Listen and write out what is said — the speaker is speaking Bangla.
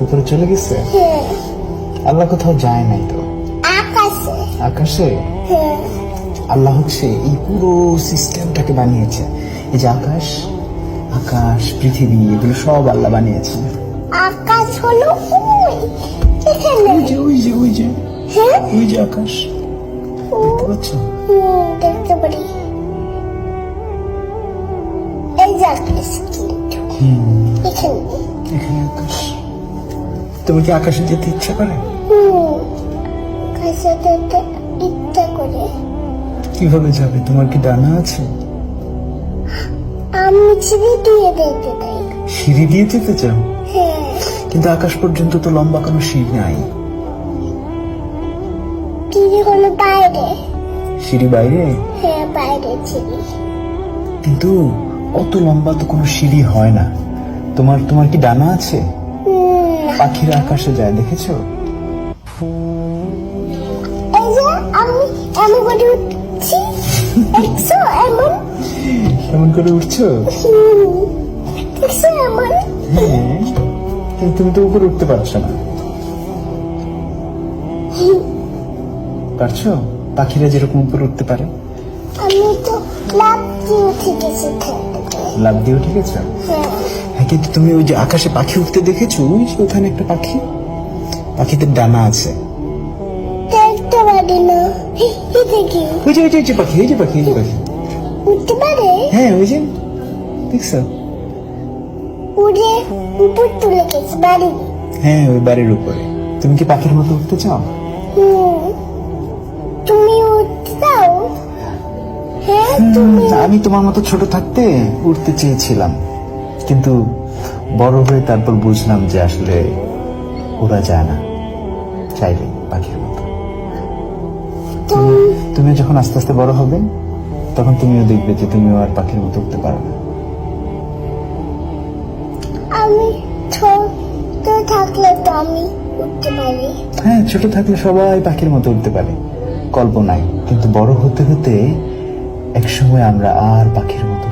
উপরে চলে গেছে? হ্যাঁ আল্লাহ কোথাও যায় নাই তো? আকাশে। আকাশে? হ্যাঁ। আল্লাহ হচ্ছে এই পুরো সিস্টেমটাকে বানিয়েছে। এই যে আকাশ আকাশ পৃথিবী এগুলো সব আল্লাহ বানিয়েছে। আকাশ হলো ওই যে ওই যে ওই যে। হ্যাঁ? ওই যে আকাশ। দেখতে পাচ্ছ? দেখতে পারি। এই যে আকাশ এখানে। এখানে আকাশ। তোমার কি আকাশে যেতে ইচ্ছা করে? আকাশে যেতে ইচ্ছা করে। কীভাবে যাবে? তোমার কি ডানা আছে? আমি ছিঁড়ে দিয়ে দেখতে চাই। সিঁড়ি দিয়ে যেতে চাও? হ্যাঁ। কিন্তু আকাশ পর্যন্ত তো লম্বা কোনো সিঁড়ি নাই। চিড়ি হলো বাইরে। সিঁড়ি বাইরে? হ্যাঁ বাইরে চিড়ি কিন্তু অত লম্বা তো কোনো সিঁড়ি হয় না। তোমার তোমার কি ডানা আছে? পাখিরা আকাশে যায় দেখেছ? এই যে আমি এমন করে উঠছি দেখছ এমন? কেমন করে উঠছো? দেখছ এমন? কিন্তু তুমি তো উপরে উঠতে পারছ না। পারছ? পাখিরা যেরকম উপরে উঠতে পারে। আমি তো লাভ দিয়ে উঠে গেছি। লাভ দিয়ে উঠে গেছো? হ্যাঁ। কিন্তু তুমি ওই যে আকাশে পাখি উঠতে দেখেছ? ওই যে ওখানে একটা পাখি। পাখিতে ডানা আছে। দেখতে পারি না। ওই যে ওই যে পাখি এই যে পাখি যে পাখি। উঠতে পারে? হ্যাঁ ওই যে। দেখছ উড়ে উপর তুলে গেছে বাড়ি। হ্যাঁ ওই বাড়ির উপরে। তুমি কি পাখির মতো উঠতে চাও? তুমি উঠতে হ্যাঁ তুমি আমি তোমার মতো ছোট থাকতে উঠতে চেয়েছিলাম। কিন্তু বড় হয়ে তারপর বুঝলাম যে আসলে ওরা যায় না। চাইলে পাখির মতো। তুমি যখন আস্তে আস্তে বড় হবে তখন তুমিও দেখবে যে তুমিও আর পাখির মতো উঠতে পারো না। আমি ছোট থাকলে তো আমি উঠতে পারি। হ্যাঁ ছোট থাকলে সবাই পাখির মতো উঠতে পারে। কল্পনায়। কিন্তু বড় হতে হতে একসময় আমরা আর পাখির মতো